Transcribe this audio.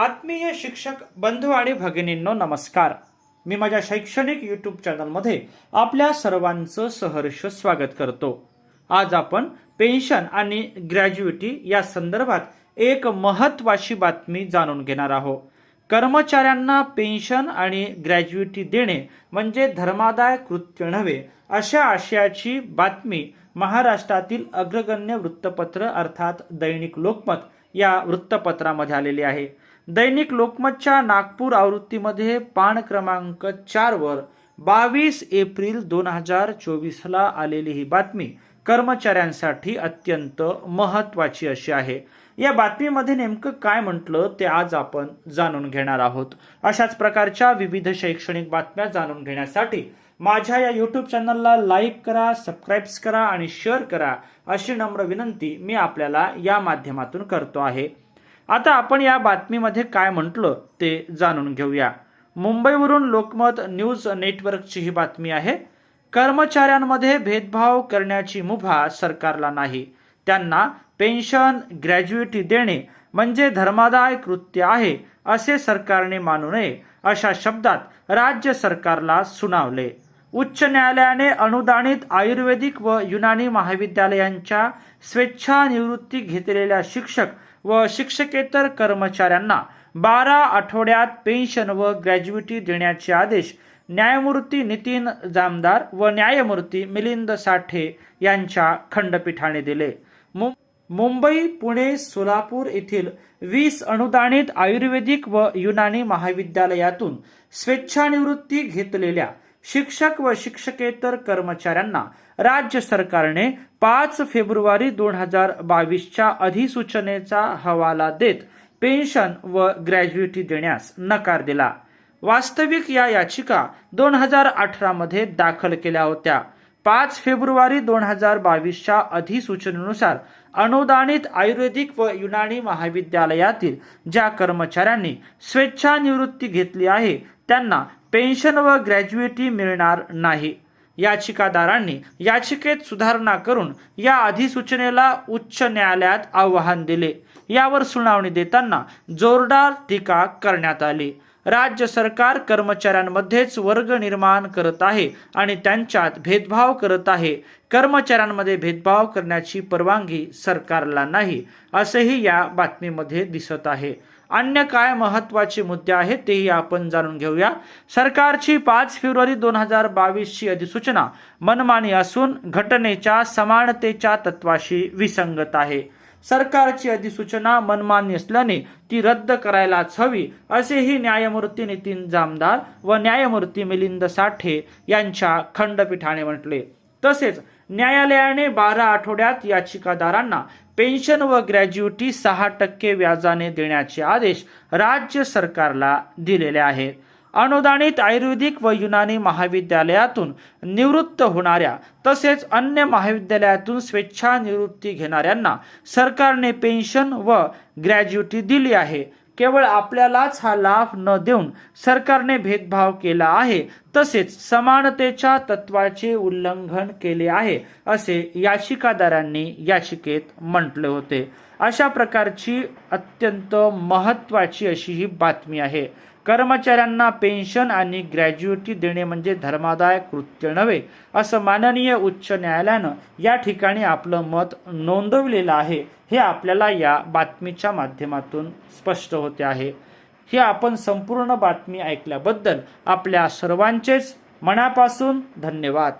आत्मीय शिक्षक बंधू आणि भगिनींनो नमस्कार. मी माझ्या शैक्षणिक यूट्यूब चॅनलमध्ये आपल्या सर्वांचं सहर्ष स्वागत करतो. आज आपण पेन्शन आणि ग्रॅज्युएटी या संदर्भात एक महत्वाची बातमी जाणून घेणार आहोत. कर्मचाऱ्यांना पेन्शन आणि ग्रॅज्युएटी देणे म्हणजे धर्मादाय कृत्य नव्हे अशा आशयाची बातमी महाराष्ट्रातील अग्रगण्य वृत्तपत्र अर्थात दैनिक लोकमत या वृत्तपत्रामध्ये आलेली आहे. दैनिक लोकमतच्या नागपूर आवृत्तीमध्ये पान क्रमांक चार वर बावीस एप्रिल दोन हजार चोवीसला आलेली ही बातमी कर्मचाऱ्यांसाठी अत्यंत महत्वाची अशी आहे. या बातमीमध्ये नेमकं काय म्हटलं ते आज आपण जाणून घेणार आहोत. अशाच प्रकारच्या विविध शैक्षणिक बातम्या जाणून घेण्यासाठी माझ्या या यूट्यूब चॅनलला लाईक करा सबस्क्राईब्स करा आणि शेअर करा अशी नम्र विनंती मी आपल्याला या माध्यमातून करतो आहे. आता आपण या बातमीमध्ये काय म्हटलं ते जाणून घेऊया. मुंबईवरून लोकमत न्यूज नेटवर्कची ही बातमी आहे. कर्मचाऱ्यांमध्ये भेदभाव करण्याची मुभा सरकारला नाही. त्यांना पेन्शन ग्रॅज्युएटी देणे म्हणजे धर्मादाय कृत्य आहे असे सरकारने मानू नये अशा शब्दात राज्य सरकारला सुनावले. उच्च न्यायालयाने अनुदानित आयुर्वेदिक व युनानी महाविद्यालयांच्या स्वेच्छानिवृत्ती घेतलेल्या शिक्षक व शिक्षकेतर कर्मचाऱ्यांना बारा आठवड्यात पेन्शन व ग्रॅज्युएटी देण्याचे आदेश न्यायमूर्ती नितीन जामदार व न्यायमूर्ती मिलिंद साठे यांच्या खंडपीठाने दिले. मुंबई पुणे सोलापूर येथील वीस अनुदानित आयुर्वेदिक व युनानी महाविद्यालयातून स्वेच्छानिवृत्ती घेतलेल्या शिक्षक व शिक्षकेतर कर्मचाऱ्यांना राज्य सरकारने पाच फेब्रुवारी दोन हजार बावीसच्या अधिसूचनेचा हवाला देत पेन्शन व ग्रॅज्युइटी देण्यास नकार दिला. वास्तविक या याचिका दोन हजार अठरामध्ये दाखल केल्या होत्या. पाच फेब्रुवारी दोन हजार बावीसच्या अधिसूचनेनुसार अनुदानित आयुर्वेदिक व युनानी महाविद्यालयातील ज्या कर्मचाऱ्यांनी स्वेच्छानिवृत्ती घेतली आहे त्यांना पेन्शन व ग्रॅज्युएटी मिळणार नाही. याचिकादारांनी याचिकेत सुधारणा करून या अधिसूचनेला उच्च न्यायालयात आव्हान दिले. यावर सुनावणी देताना जोरदार टीका करण्यात आली. राज्य सरकार कर्मचाऱ्यांमध्येच वर्ग निर्माण करत आहे आणि त्यांच्यात भेदभाव करत आहे. कर्मचाऱ्यांमध्ये भेदभाव करण्याची परवानगी सरकारला नाही असेही या बातमीमध्ये दिसत आहे. अन्य काय महत्त्वाचे मुद्दे आहेत तेही आपण जाणून घेऊया. सरकारची पाच फेब्रुवारी दोन हजार बावीसची अधिसूचना मनमानी असून घटनेच्या समानतेच्या तत्वाशी विसंगत आहे. सरकारची अधिसूचना मनमान्य असल्याने ती रद्द करायलाच हवी असेही न्यायमूर्ती नितीन जामदार व न्यायमूर्ती मिलिंद साठे यांच्या खंडपीठाने म्हटले. तसेच न्यायालयाने बारा आठवड्यात याचिकादारांना पेन्शन व ग्रॅज्युटी सहा टक्के व्याजाने देण्याचे आदेश राज्य सरकारला दिलेले आहेत. अनुदानित आयुर्वेदिक व युनानी महाविद्यालयातून निवृत्त होणाऱ्या तसेच अन्य महाविद्यालयातून स्वेच्छा निवृत्ती घेणाऱ्यांना सरकारने पेन्शन व ग्रॅज्युटी दिली आहे. केवळ आपल्यालाच हा लाभ न देऊन सरकारने भेदभाव केला आहे. तसेच समानतेच्या तत्वाचे उल्लंघन केले आहे असे याचिकादारांनी याचिकेत म्हटले होते. अशा प्रकारची अत्यंत महत्त्वाची अशी ही बातमी आहे. कर्मचाऱ्यांना पेन्शन आणि ग्रॅज्युएटी देणे म्हणजे धर्मादाय कृत्य नव्हे असं माननीय उच्च न्यायालयानं या ठिकाणी आपलं मत नोंदवलेलं आहे. हे आपल्याला या बातमीच्या माध्यमातून स्पष्ट होते आहे. ही आपण संपूर्ण बातमी ऐकल्याबद्दल आपल्या सर्वांचेच मनापासून धन्यवाद.